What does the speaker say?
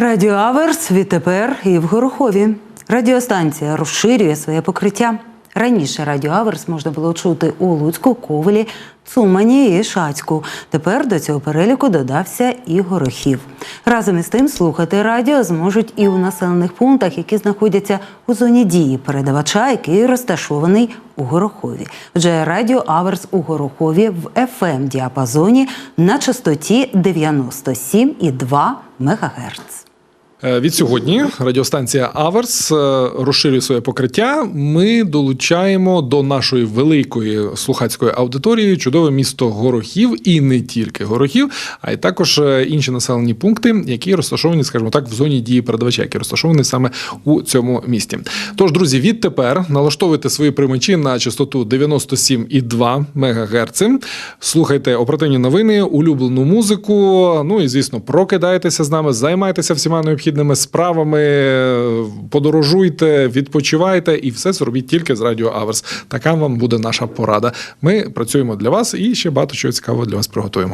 Радіо Аверс відтепер і в Горохові. Радіостанція розширює своє покриття. Раніше Радіо Аверс можна було чути у Луцьку, Ковелі, Цумані і Шацьку. Тепер до цього переліку додався і Горохів. Разом із тим слухати радіо зможуть і у населених пунктах, які знаходяться у зоні дії передавача, який розташований у Горохові. Отже, Радіо Аверс у Горохові в fm діапазоні на частоті 97,2 МГц. Е, Від сьогодні радіостанція Аверс е, розширює своє покриття. Ми долучаємо до нашої великої слухацької аудиторії чудове місто Горохів і не тільки Горохів, а й також е, інші населені пункти, які розташовані, скажімо так, в зоні дії передавача, які розташовані саме у цьому місті. Тож, друзі, відтепер налаштовуйте свої приймачі на частоту 97,2 МГц. Слухайте оперативні новини, улюблену музику. Ну і звісно, прокидайтеся з нами, займайтеся всіма необхідними справами, подорожуйте, відпочивайте і все зробіть тільки з Радіо Аверс. Така вам буде наша порада. Ми працюємо для вас і ще багато чого цікавого для вас приготуємо.